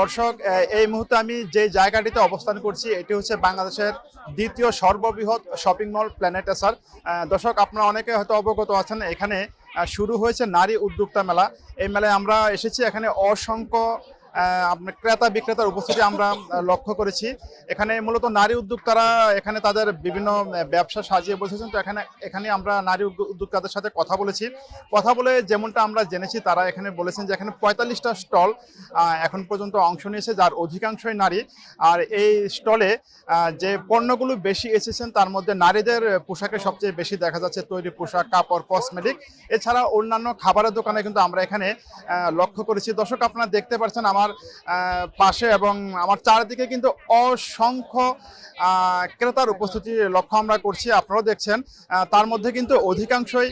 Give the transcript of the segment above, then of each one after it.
দর্শক এই মুহূর্তে আমি যে জায়গাটিতে অবস্থান করছি, এটি হচ্ছে বাংলাদেশের দ্বিতীয় সর্ববৃহৎ শপিং মল প্ল্যানেটেসার দর্শক, আপনারা অনেকে হয়তো অবগত আছেন, এখানে শুরু হয়েছে নারী উদ্যোক্তা মেলা। এই মেলায় আমরা এসেছি এখানে অসংখ্য আপনার ক্রেতা বিক্রেতার উপস্থিতি আমরা লক্ষ্য করেছি। এখানে মূলত নারী উদ্যোক্তারা এখানে তাদের বিভিন্ন ব্যবসা সাজিয়ে বসেছেন। তো এখানে এখানে আমরা নারী উদ্যোক্তাদের সাথে কথা বলেছি। কথা বলে যেমনটা আমরা জেনেছি, তারা এখানে বলেছেন যে এখানে পঁয়তাল্লিশটা স্টল এখন পর্যন্ত অংশ নিয়েছে, যার অধিকাংশই নারী। আর এই স্টলে যে পণ্যগুলো বেশি এসেছেন, তার মধ্যে নারীদের পোশাকে সবচেয়ে বেশি দেখা যাচ্ছে, তৈরি পোশাক, কাপড়, কসমেটিক। এছাড়া অন্যান্য খাবারের দোকানে কিন্তু আমরা এখানে লক্ষ্য করেছি। দর্শক, আপনারা দেখতে পাচ্ছেন, আমার আহ, পাশে এবং আমার চারিদিকে কিন্তু অসংখ্য ক্রেতার উপস্থিতি লক্ষ্য আমরা করছি। আপনারাও দেখছেন তার মধ্যে কিন্তু অধিকাংশই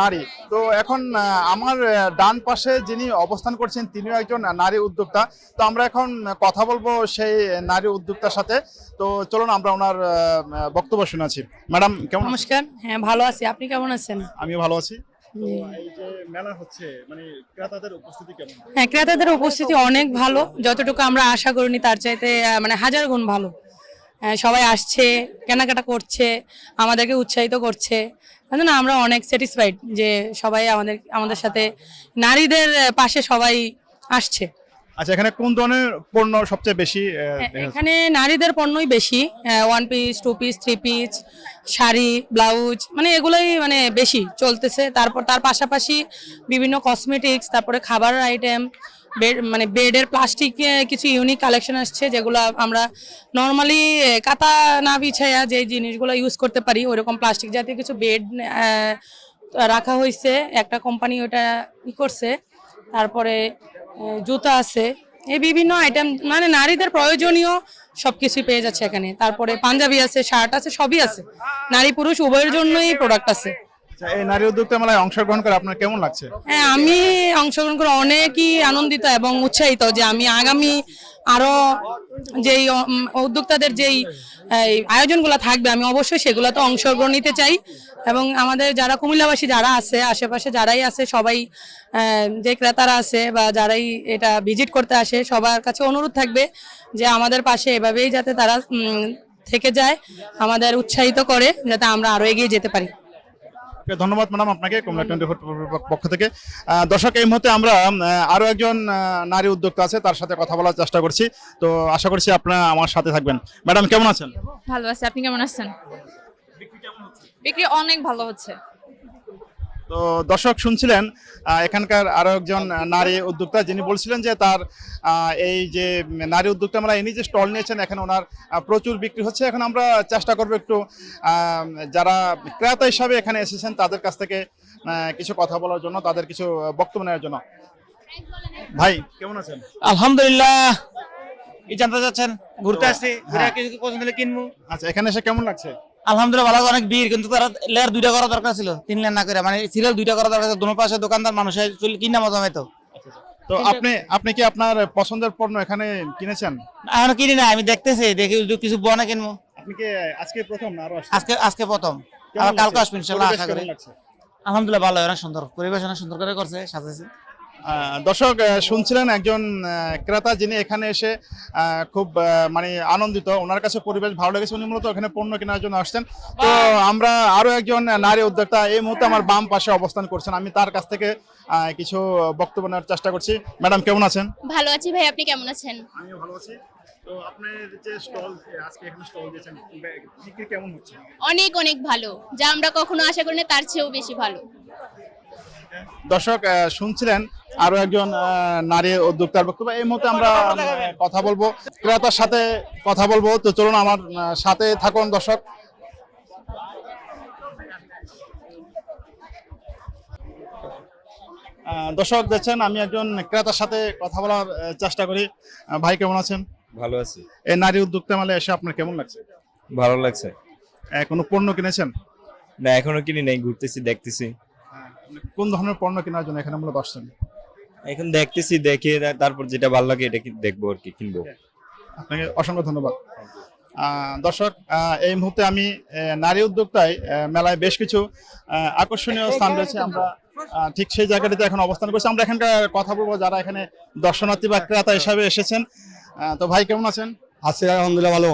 নারী। তো এখন আমার ডান পাশে যিনি অবস্থান করছেন তিনিও একজন নারী উদ্যোক্তা। তো আমরা এখন কথা বলব সেই নারী উদ্যোক্তার সাথে। তো চলুন আমরা ওনার বক্তব্য শুনেছি। ম্যাডাম কেমন? নমস্কার হ্যাঁ ভালো আছি। আপনি কেমন আছেন? আমিও ভালো আছি। মানে হ্যাঁ ক্রেতাদের উপস্থিতি অনেক ভালো। যতটুকু আমরা আশা করিনি তার চাইতে মানে হাজার গুণ ভালো। সবাই আসছে কেনাকাটা করছে আমাদেরকে উৎসাহিত করছে। না? আমরা অনেক স্যাটিসফাইড যে সবাই আমাদের আমাদের সাথে নারীদের পাশে সবাই আসছে। আচ্ছা এখানে কোন ধরনের পণ্য সবচেয়ে বেশি? এখানে নারীদের পণ্যই বেশি one piece two piece three piece sari blouse মানে এগুলোই মানে বেশি চলতেছে। তারপর তার পাশাপাশি বিভিন্ন কসমেটিক্স তারপরে খাবারের আইটেম বেড মানে বেডের প্লাস্টিক কিছু ইউনিক কালেকশন আসছে যেগুলো আমরা নর্মালি কাতা না বিছাইয়া যে জিনিসগুলো ইউজ করতে পারি ওইরকম প্লাস্টিক জাতীয় কিছু বেড রাখা হয়েছে একটা কোম্পানি ওটা ই করছে। তারপরে জুতা আছে। এই বিভিন্ন আইটেম মানে নারীদের প্রয়োজনীয় সবকিছুই পেয়ে যাচ্ছে এখানে। তারপরে পাঞ্জাবি আছে শার্ট আছে সবই আছে। নারী পুরুষ উভয়ের জন্যই প্রোডাক্ট আছে। আচ্ছা, এই নারী উদ্যোক্তা মেলায় অংশগ্রহণ করে আপনার কেমন লাগছে? হ্যাঁ আমি অংশগ্রহণ করে অনেকই আনন্দিত এবং উৎসাহিত যে আমি আগামী আরও যেই উদ্যোক্তাদের যেই এই, আয়োজনগুলো থাকবে আমি অবশ্যই সেগুলোতে অংশগ্রহণ নিতে চাই। এবং আমাদের যারা কুমিল্লাবাসী যারা আছে আশেপাশে যারাই আছে সবাই যে ক্রেতারা আছে বা যারাই এটা ভিজিট করতে আসে সবার কাছে অনুরোধ থাকবে যে আমাদের পাশে এভাবেই যাতে তারা থেকে যায় আমাদের উৎসাহিত করে যাতে আমরা আরও এগিয়ে যেতে পারি। ধন্যবাদ ম্যাডাম আপনাকে কমলা টোয়েন্টি ফোর পক্ষ থেকে। দর্শক এই মুহূর্তে আমরা আরও আরও একজন নারী উদ্যোক্তা আছে তার সাথে কথা বলার চেষ্টা করছি। তো আশা করছি আপনারা আমার সাথে থাকবেন। ম্যাডাম কেমন আছেন? ভালো আছি। আপনি কেমন আছেন? বিক্রি অনেক ভালো হচ্ছে। তো দর্শক শুনছিলেন এখানকার আরও একজন নারী উদ্যোক্তা যিনি বলছিলেন যে তার এই যে নারী উদ্যোক্তা আমরা ইনি যে স্টল নিয়েছেন এখানে ওনার প্রচুর বিক্রি হচ্ছে। এখন আমরা চেষ্টা করব একটু যারা ক্রেতা হিসাবে এখানে এসেছেন তাদের কাছ থেকে কিছু কথা বলার জন্য তাদের কিছু বক্তব্য নেওয়ার জন্য। ভাই কেমন আছেন? আলহামদুলিল্লাহ। কি জানতে চাচ্ছেন ঘুরতে আসছি ঘুরে হ্যাঁ। কিছু পছন্দ হলে কিনবো। আচ্ছা এখানে এসে কেমন লাগছে? আলহামদুলিল্লাহ ভালো অনেক ভিড় কিন্তু তারা লেয়ার দুইটা করা দরকার ছিল তিন লেয়ার না করে। মানে সিরিয়াল দুইটা করা দরকার দোনো পাশে দোকানদার মানুষের চুল কিনা মজা হয়তো তো আপনি আপনি কি আপনার পছন্দের পণ্য এখানে কিনেছেন? এখনও কিনি না আমি দেখতেছি দেখি কিছু বনে কিনবো। আপনি কি আজকে প্রথম না আরও আজকে আজকে প্রথম। আবার কালকে আসবেন আশা করি। আলহামদুলিল্লাহ ভালো অনেক সুন্দর। পরিবেশ অনেক সুন্দর করে করছে সাজাইছে। দর্শক শুনছিলেন একজন ক্রেতা যিনি এখানে এসে খুব মানে আনন্দিত। ওনার কাছে পরিবেশ ভালো লেগেছে। উনি মূলত এখানে পণ্য কেনার জন্য আসছেন। তো আমরা আরও একজন নারী উদ্যোক্তা এই মুহূর্তে আমার বাম পাশে অবস্থান করছেন। আমি তার কাছ থেকে কিছু বক্তব্য নেওয়ার চেষ্টা করছি। ম্যাডাম কেমন আছেন? ভালো আছি ভাই। আপনি কেমন আছেন? আমিও ভালো আছি। তো আপনার যে স্টল আজকে এখানে স্টল দিয়েছেন বিক্রি কেমন হচ্ছে? অনেক অনেক ভালো। যা আমরা কখনো আশা করি না তার চেয়েও বেশি ভালো। দর্শক শুনছিলেন আরও একজন নারী উদ্যোক্তার বক্তব্য। এই মুহূর্তে আমরা কথা বলব। ক্রেতার সাথে কথা বলব। তো চলুন আমার সাথে থাকুন দর্শক। দর্শক দেখছেন আমি একজন ক্রেতার সাথে কথা বলার চেষ্টা করি। ভাই কেমন আছেন? ভালো আছি। এই নারী উদ্যোক্তা মেলে এসে আপনার কেমন লাগছে? ভালো লাগছে। কোনো পণ্য কিনেছেন? না এখনও কিনি নাই ঘুরতেছি দেখতেছি। কোন ধরনের পণ্য কেনার জন্য এখানে মূলত আসছেন? এখন দেখতেছি দেখে তারপর যেটা ভালো লাগে এটা কি- দেখব আর কি কিনবো। আপনাকে অসংখ্য ধন্যবাদ। দর্শক আহ, এই মুহূর্তে আমি নারী উদ্যোক্তায় মেলায় বেশ কিছু আকর্ষণীয় স্থান রয়েছে। আমরা ঠিক সেই জায়গাটিতে এখন অবস্থান করছি। আমরা এখানকার কথা বলব যারা এখানে দর্শনার্থী বা ক্রেতা হিসাবে এসেছেন। তো ভাই কেমন আছেন? আছি আলহামদুলিল্লাহ ভালো।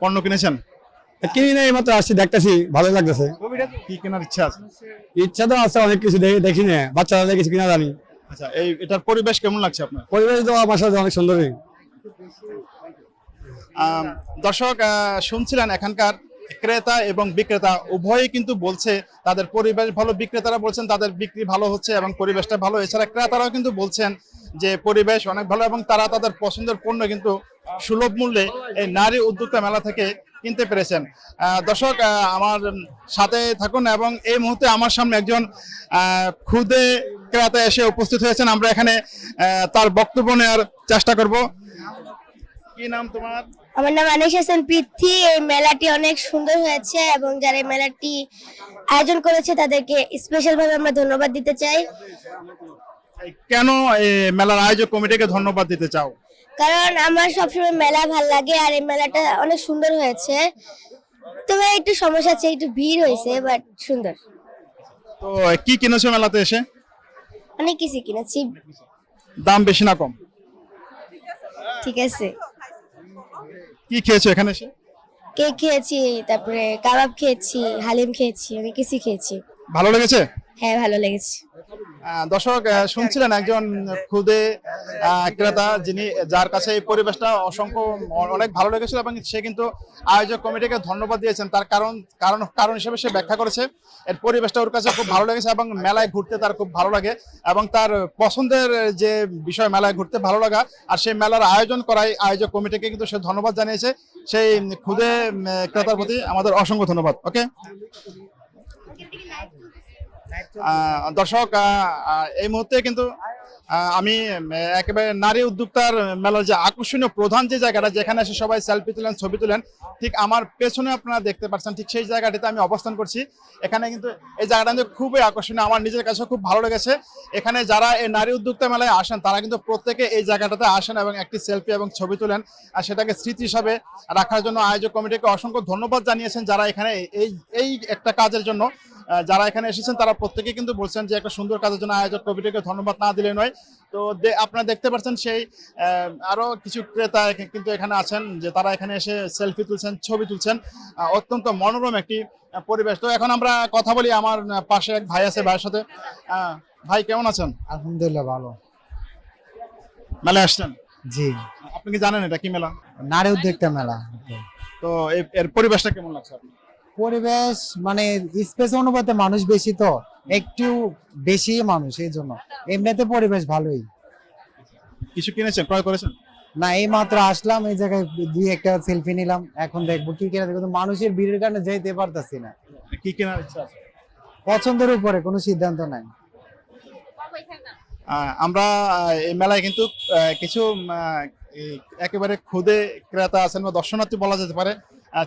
পণ্য কিনেছেন? কিনি আসছি দেখতেছি ভালো লাগতেছে। কি কেনার ইচ্ছা আছে? ইচ্ছা তো আছে অনেক কিছু দেখি দেখি না বাচ্চারা কিছু কিনা জানি। আচ্ছা এই এটার পরিবেশ কেমন লাগছে আপনার? পরিবেশ তো আমার সাথে অনেক সুন্দরই। দর্শক শুনছিলেন এখানকার ক্রেতা এবং বিক্রেতা উভয়ই কিন্তু বলছে তাদের পরিবেশ ভালো বিক্রেতারা বলছেন তাদের বিক্রি ভালো হচ্ছে এবং পরিবেশটা ভালো। এছাড়া ক্রেতারাও কিন্তু বলছেন যে পরিবেশ অনেক ভালো এবং তারা তাদের পছন্দের পণ্য কিন্তু সুলভ মূল্যে এই নারী উদ্যোক্তা মেলা থেকে কিনতে পেরেছেন। দর্শক আমার সাথে থাকুন এবং এই মুহূর্তে আমার সামনে একজন খুদে ক্রেতা এসে উপস্থিত হয়েছেন। আমরা এখানে তার বক্তব্য নেওয়ার চেষ্টা করব। কি নাম তোমার? আমার নাম আনিস হাসান পৃথ্বী। এই মেলাটি অনেক সুন্দর হয়েছে এবং যারা এই মেলাটি আয়োজন করেছে তাদেরকে স্পেশাল ভাবে আমরা ধন্যবাদ দিতে চাই। কেন এই মেলার আয়োজক কমিটিকে ধন্যবাদ দিতে চাও? কারণ আমার সবসময় মেলা ভালো লাগে আর এই মেলাটা অনেক সুন্দর হয়েছে। তবে একটু সমস্যা আছে একটু ভিড় হয়েছে বাট সুন্দর। তো কি কিনেছো মেলাতে এসে? অনেক কিছু কিনেছি। দাম বেশি না কম? ঠিক আছে। কি খেয়েছো এখানে এসে? কেক খেয়েছি তারপরে কাবাব খেয়েছি হালিম খেয়েছি অনেক কিছু খেয়েছি। ভালো লেগেছে? হ্যাঁ ভালো লেগেছে। দর্শক শুনছিলেন একজন খুদে ক্রেতা যিনি, যার কাছে এই পরিবেশটা অসংখ্য, অনেক ভালো লেগেছিল এবং সে কিন্তু আয়োজক কমিটিকে ধন্যবাদ দিয়েছেন। তার কারণ কারণ কারণ হিসেবে সে ব্যাখ্যা করেছে, এর পরিবেশটা ওর কাছে খুব ভালো লেগেছে এবং মেলায় ঘুরতে তার খুব ভালো লাগে এবং তার পছন্দের যে বিষয়, মেলায় ঘুরতে ভালো লাগা, আর সেই মেলার আয়োজন করাই আয়োজক কমিটিকে কিন্তু সে ধন্যবাদ জানিয়েছে। সেই খুদে ক্রেতার প্রতি আমাদের অসংখ্য ধন্যবাদ, ওকে? দর্শক এই মুহূর্তে কিন্তু আমি একেবারে নারী উদ্যোক্তার মেলার যে আকর্ষণীয় প্রধান যে জায়গাটা, যেখানে এসে সবাই সেলফি তুলেন, ছবি তুলেন, ঠিক আমার পেছনে আপনারা দেখতে পাচ্ছেন, ঠিক সেই জায়গাটিতে আমি অবস্থান করছি। এখানে কিন্তু এই জায়গাটা কিন্তু খুবই আকর্ষণীয়, আমার নিজের কাছে খুব ভালো লেগেছে। এখানে যারা এই নারী উদ্যোক্তা মেলায় আসেন, তারা কিন্তু প্রত্যেকে এই জায়গাটাতে আসেন এবং একটি সেলফি এবং ছবি তুলেন, আর সেটাকে স্মৃতি হিসাবে রাখার জন্য আয়োজক কমিটিকে অসংখ্য ধন্যবাদ জানিয়েছেন যারা এখানে এই এই একটা কাজের জন্য। যারা এখানে এসেছেন তারা প্রত্যেকে কিন্তু বলছেন যে একটা সুন্দর কাজের জন্য আয়োজক কমিটিকে ধন্যবাদ না দিলে নয়। তো আপনারা দেখতে পাচ্ছেন সেই আহ, আরও কিছু ক্রেতা কিন্তু এখানে আছেন যে তারা এখানে এসে সেলফি তুলছেন ছবি তুলছেন। অত্যন্ত মনোরম একটি পরিবেশ। তো এখন আমরা কথা বলি আমার পাশে এক ভাই আছে ভাইয়ের সাথে। ভাই কেমন আছেন? আলহামদুলিল্লাহ ভালো। মেলা আসছেন? জি। আপনি কি জানেন এটা কি মেলা? নারী উদ্যোক্তা মেলা। তো এর পরিবেশটা কেমন লাগছে আপনার? পরিবেশ মানে স্পেস অনুপাতে মানুষ বেশি তো একটু বেশি মানুষ এই জন্য। এমনিতে পরিবেশ ভালোই। কিছু কিনেছেন? ক্রয় করেছেন? না এই মাত্র আসলাম এই জায়গায় দুই একটা সেলফি নিলাম এখন দেখব কি কেনা দেখব মানুষের ভিড়ের কারণে যেতে পারতাছি না। কি কেনার ইচ্ছা আছে? পছন্দের উপরে কোনো সিদ্ধান্ত নাই। আমরা এই মেলায় কিন্তু কিছু একেবারে খুদে ক্রেতা আছেন বা দর্শনার্থী বলা যেতে পারে।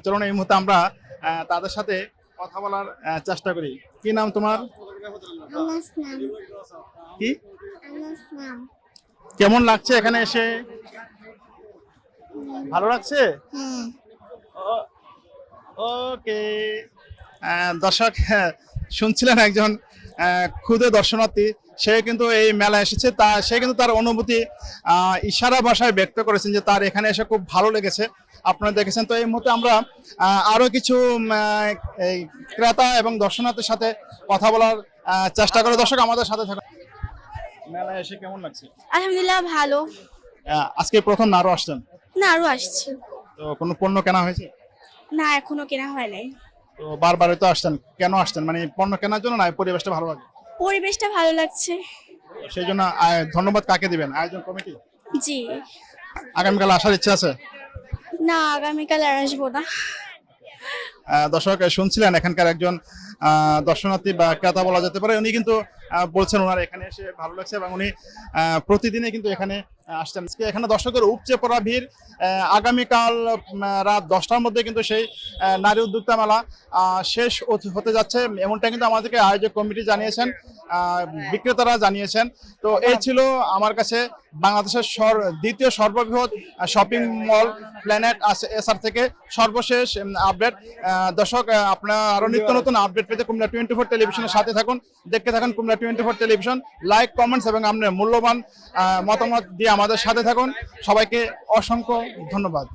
চলুন এই মুহূর্তে আমরা তাদের সাথে কথা বলার চেষ্টা করি। কি নাম তোমার? কি? কেমন লাগছে এখানে এসে? ভালো লাগছে? ওকে। দর্শক হ্যাঁ, শুনছিলেন একজন ক্ষুদে দর্শনার্থী। সে কিন্তু এই মেলা এসেছে। তা সে কিন্তু তার অনুভূতি ইশারা ভাষায় ব্যক্ত করেছেন যে তার এখানে এসে খুব ভালো লেগেছে। আপনারা দেখেছেন। তো এই মুহূর্তে আমরা আহ, আরও কিছু আহ, এই ক্রেতা এবং দর্শনার্থীর সাথে কথা বলার চেষ্টা করে। দর্শক আমাদের সাথে থাকুন। মেলায় এসে কেমন লাগছে? আলহামদুলিল্লাহ ভালো। আহ, আজকে প্রথম নারো আসছেন? না আরও আসছি। তো কোনো পণ্য কেনা হয়েছে? না এখনও কেনা হয় নাই। তো বারবারই তো আসছেন। কেন আসছেন? মানে পণ্য কেনার জন্য না পরিবেশটা ভালো লাগে? পরিবেশটা ভালো লাগছে। সেই জন্য ধন্যবাদ কাকে দিবেন? আয়োজন কমিটি? জি। আগামীকাল আসার ইচ্ছা আছে? না আগামীকাল আর আসব না। দর্শক শুনছিলেন এখানকার একজন দর্শনার্থী বা ক্রেতা বলা যেতে পারে। উনি কিন্তু বলছেন ওনার এখানে এসে ভালো লাগছে এবং উনি আহ, প্রতিদিনই কিন্তু এখানে আসছেন। আজকে এখানে দর্শকের উপচে পড়া ভিড়। আগামীকাল রাত দশটার মধ্যে কিন্তু সেই নারী উদ্যোক্তা মেলা শেষ হতে- যাচ্ছে। এমনটা কিন্তু আমাদেরকে আয়োজক কমিটি জানিয়েছেন বিক্রেতারা জানিয়েছেন। তো এই ছিল আমার কাছে বাংলাদেশের সর- দ্বিতীয় সর্ববৃহৎ শপিং মল প্ল্যানেট এসআর থেকে সর্বশেষ আপডেট দর্শক আপনারা আরও নিত্য নতুন আপডেট পেতে কুমলা টোয়েন্টি ফোর টেলিভিশনের সাথে থাকুন, দেখতে থাকুন Kumla twenty four television like comments এবং আপনার মূল্যবান মতামত দিয়ে আমাদের সাথে থাকুন। সবাইকে অসংখ্য ধন্যবাদ।